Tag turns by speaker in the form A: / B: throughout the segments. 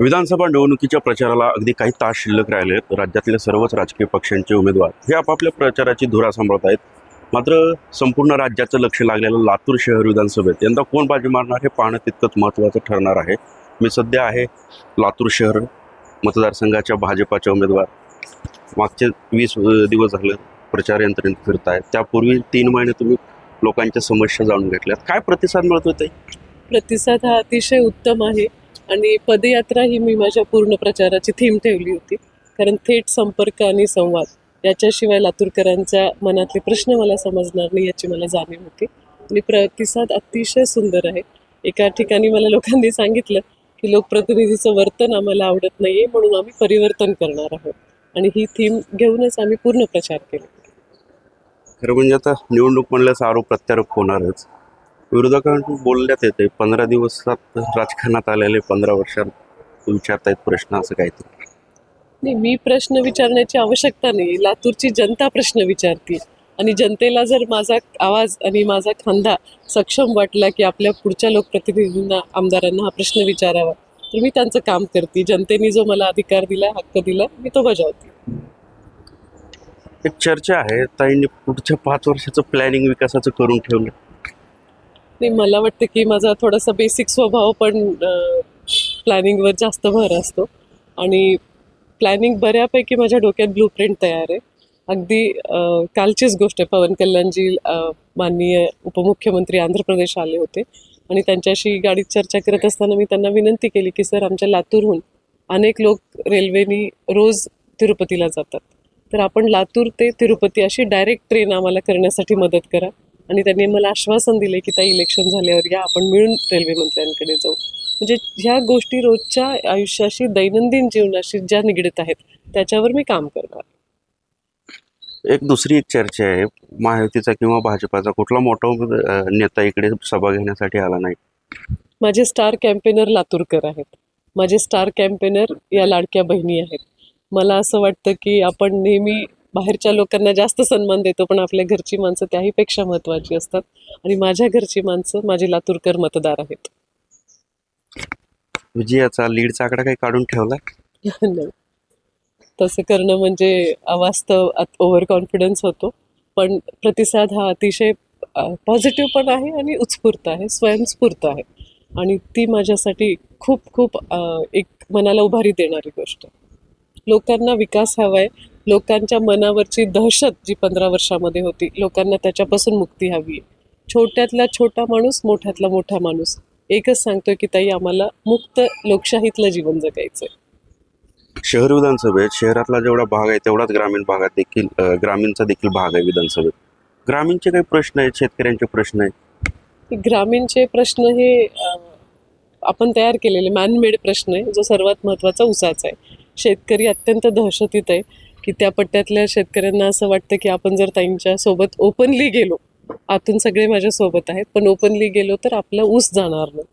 A: विधानसभा निवडणुकीच्या प्रचाराला अगदी काही तास शिल्लक राहिले आहेत. राज्यातल्या सर्वच राजकीय पक्षांचे उमेदवार हे आपापल्या प्रचाराची धुरा सांभाळत आहेत. मात्र संपूर्ण राज्याचं लक्ष लागलेलं लातूर शहर विधानसभेत यंदा कोण बाजी मारणार हे पाहणं तितकंच महत्त्वाचं ठरणार आहे. मी सध्या आहे लातूर शहर मतदारसंघाच्या भाजपाच्या उमेदवार. मागचे वीस दिवस झाले प्रचार यंत्रणेत फिरत आहेत त्यापूर्वी तीन महिने तुम्ही लोकांच्या समस्या जाणून घेतल्यात. काय प्रतिसाद मिळत होते
B: प्रतिसाद हा अतिशय उत्तम आहे. आणि पदयात्रा ही मी माझ्या पूर्ण प्रचाराची थीम ठेवली होती. कारण थेट संपर्क आणि संवाद याच्याशिवाय लातूरकरांच्या मनातले प्रश्न मला समजणार नाही याची मला जाणीव होती. आणि प्रतिसाद अतिशय सुंदर आहे. एका ठिकाणी मला लोकांनी सांगितलं की लोकप्रतिनिधीचं वर्तन आम्हाला आवडत नाही आहे म्हणून आम्ही परिवर्तन करणार आहोत. आणि ही थीम घेऊनच आम्ही पूर्ण प्रचार केला.
A: खरं म्हणजे आता निवडणूक म्हणल्याचा आरोप प्रत्यारोप होणारच. विरोधकांकडून बोलण्यात येते. पंधरा दिवसात राजकारणात आलेले पंधरा वर्षात विचारतायत प्रश्न असं काहीतरी.
B: नाही मी प्रश्न विचारण्याची आवश्यकता नाही. लातूरची जनता प्रश्न विचारते. आणि जनतेला जर माझा आवाज आणि माझा खांदा सक्षम वाटला की आपल्या पुढच्या लोकप्रतिनिधींना आमदारांना हा प्रश्न विचारावा तर मी त्यांचं काम करते. जनतेने जो मला अधिकार दिला हक्क दिला मी तो बजावते.
A: एक चर्चा आहे. ताईंनी पुढच्या पाच वर्षाचं प्लॅनिंग विकासाचं करून ठेवलं.
B: नाही मला वाटतं की माझा थोडासा बेसिक स्वभाव पण प्लॅनिंगवर जास्त भर असतो. आणि प्लॅनिंग बऱ्यापैकी माझ्या डोक्यात ब्लूप्रिंट तयार आहे. अगदी कालचीच गोष्ट आहे. पवन कल्याणजी माननीय उपमुख्यमंत्री आंध्र प्रदेश आले होते. आणि त्यांच्याशी गाडीत चर्चा करत असताना मी त्यांना विनंती केली की सर आमच्या लातूरहून अनेक लोक रेल्वेनी रोज तिरुपतीला जातात. तर आपण लातूर ते तिरुपती अशी डायरेक्ट ट्रेन आम्हाला करण्यासाठी मदत करा. आणि त्यांनी मला आश्वासन दिले की ताई इलेक्शन झाल्यावर या आपण मिळून रेल्वे मंत्र्यांकडे जाऊ. म्हणजे ह्या गोष्टी रोजच्या आयुष्याशी दैनंदिन जीवनाशी ज्या निगडीत आहेत त्याच्यावर मी काम करणार.
A: एक दुसरी एक चर्चा आहे. महायुतीचा किंवा भाजपाचा कुठला मोठा नेता इकडे सभा घेण्यासाठी आला नाही?
B: माझे स्टार कॅम्पेनर लातूरकर आहेत. माझे स्टार कॅम्पेनर या लाडक्या बहिणी आहेत. मला असं वाटतं की आपण नेहमी बाहेरच्या लोकांना जास्त सन्मान देतो पण आपल्या घरची माणसं त्याहीपेक्षा महत्त्वाची असतात. आणि माझ्या घरची माणसं माझे लातूरकर मतदार आहेत.
A: विजयाचा लीडचा आकडा काही काढून ठेवला?
B: नाही. तसं करणं म्हणजे अवास्तव ओव्हर कॉन्फिडन्स होतो. पण प्रतिसाद हा अतिशय पॉझिटिव्ह पण आहे आणि उत्स्फूर्त आहे स्वयंस्फूर्त आहे. आणि ती माझ्यासाठी खूप खूप एक मनाला उभारी देणारी गोष्ट. लोकांना विकास हवा आहे लोकांच्या मनावरची दहशत जी पंधरा वर्षामध्ये होती लोकांना त्याच्यापासून मुक्ती हवी छोट्यातला छोटा माणूस मोठ्यातला मोठा माणूस. एकच सांगतोय की ताई आम्हाला मुक्त लोकशाहीतलं जीवन जगायचं आहे
A: शहर विधानसभेत शहरातला जेवढा भाग आहे तेवढाच ग्रामीण भागात देखील ग्रामीणचा देखील भाग आहे विधानसभेत. ग्रामीणचे काही प्रश्न आहेत शेतकऱ्यांचे प्रश्न आहेत?
B: ग्रामीणचे प्रश्न हे आपण तयार केलेले मॅनमेड प्रश्न आहे जो सर्वात महत्त्वाचा उसाचा आहे. शेतकरी अत्यंत दहशतीत आहे. की त्या पट्ट्यातल्या शेतकऱ्यांना असं वाटतं की आपण जर त्यांच्यासोबत ओपनली गेलो आतून सगळे माझ्या सोबत आहेत पण ओपनली गेलो तर आपला ऊस जाणार नाही.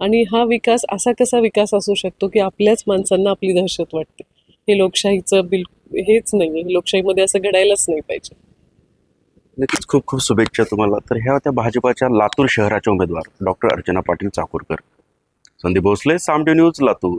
B: आणि हा विकास असा कसा विकास असू शकतो की आपल्याच माणसांना आपली दहशत वाटते? हे लोकशाहीचं बिल हेच नाही आहे लोकशाहीमध्ये असं घडायलाच नाही पाहिजे.
A: नक्कीच खूप खूप शुभेच्छा तुम्हाला. तर ह्या होत्या भाजपाच्या लातूर शहराच्या उमेदवार डॉक्टर अर्चना पाटील चाकूरकर. संदीप भोसले सामटे न्यूज लातूर.